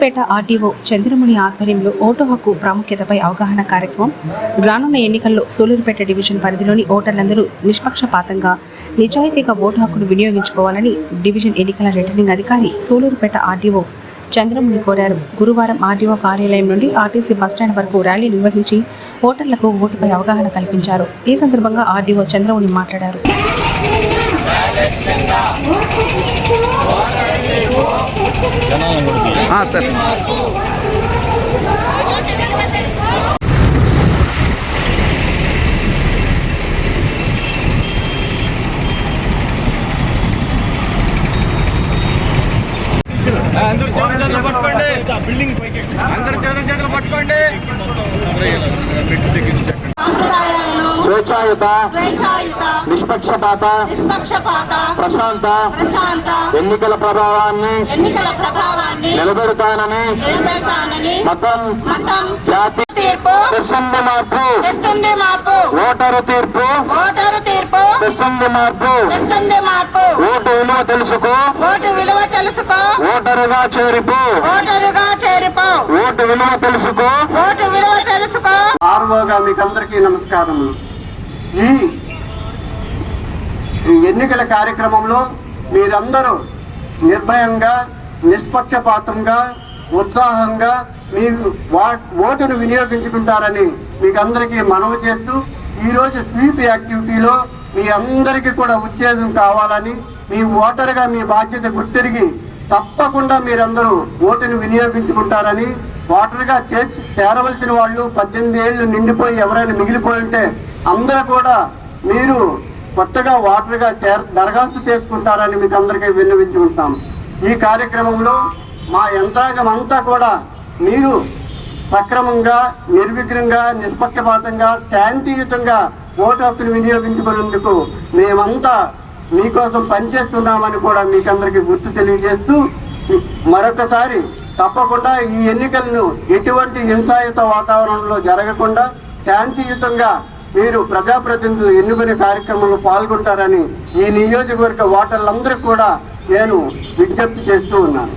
Sullurpeta RTO Chandramuni ఆధ్వర్యంలో vote హక్కు ప్రాముఖ్యతపై అవగాహన కార్యక్రమం. రానున్న ఎన్నికల్లో సూలూరుపేట డివిజన్ పరిధిలోని ఓటర్లందరూ నిష్పక్షపాతంగా నిజాయితీగా ఓటు హక్కును వినియోగించుకోవాలని డివిజన్ ఎన్నికల రిటర్నింగ్ అధికారి సూలూరుపేట ఆర్టీఓ చంద్రముని కోరారు. గురువారం ఆర్టీఓ కార్యాలయం నుండి ఆర్టీసీ బస్టాండ్ వరకు ర్యాలీ నిర్వహించి ఓటర్లకు ఓటుపై అవగాహన కల్పించారు. ఈ సందర్భంగా ఆర్డీఓ చంద్రముని మాట్లాడారు. సార్. అందరు చేతులు చేతులు పట్టుకోండి. అందరు చేతులు చేతులు పట్టుకోండి. స్వేచ్ఛాయుత స్వేచ్ఛాయుత నిష్పక్షపాత నిష్పక్షపాత ప్రశాంత ప్రశాంత ఎన్నికల ప్రభావాన్ని ఎన్నికల ప్రభావాన్ని నిలబెడతానని నిలబెడతానని మతం మతం జాతి తీర్పు తెస్తుంది మార్పు తెస్తుంది మార్పు ఓటరు తీర్పు ఓటరు తీర్పు తెస్తుంది మార్పు తెస్తుంది మార్పు ఓటు విలువ తెలుసుకో ఓటు విలువ తెలుసుకో ఓటరుగా చేరిపో ఓటరుగా చేరిపో ఓటు విలువ తెలుసుకో ఓటు విలువ తెలుసుకో. ఆర్వోగా మీకు అందరికీ నమస్కారములు. ఈ ఎన్నికల కార్యక్రమంలో మీరందరూ నిర్భయంగా నిష్పక్షపాతంగా ఉత్సాహంగా మీరు వా ఓటును వినియోగించుకుంటారని మీకు అందరికీ మనవి చేస్తూ ఈరోజు స్వీప్ యాక్టివిటీలో మీ అందరికీ కూడా ఉత్తేజం కావాలని మీ ఓటరుగా మీ బాధ్యత గుర్తిరిగి తప్పకుండా మీరందరూ ఓటును వినియోగించుకుంటారని ఓటర్గా చేర్చి చేరవలసిన వాళ్ళు పద్దెనిమిది ఏళ్ళు నిండిపోయి ఎవరైనా మిగిలిపోయి ఉంటే అందరూ కూడా మీరు కొత్తగా ఓటర్గా చేర దరఖాస్తు చేసుకుంటారని మీకు అందరికీ విన్నవించుకుంటాం ఈ కార్యక్రమంలో మా యంత్రాంగం అంతా కూడా మీరు సక్రమంగా నిర్విఘ్నంగా నిష్పక్షపాతంగా శాంతియుతంగా ఓటు హక్కును వినియోగించుకునేందుకు మేమంతా మీకోసం పనిచేస్తున్నామని కూడా మీకందరికీ గుర్తు తెలియజేస్తూ మరొకసారి తప్పకుండా ఈ ఎన్నికలను ఎటువంటి హింసాయుత వాతావరణంలో జరగకుండా శాంతియుతంగా మీరు ప్రజాప్రతినిధులు ఎన్నుకునే కార్యక్రమంలో పాల్గొంటారని ఈ నియోజకవర్గ ఓటర్లందరికీ కూడా నేను విజ్ఞప్తి చేస్తూ ఉన్నాను.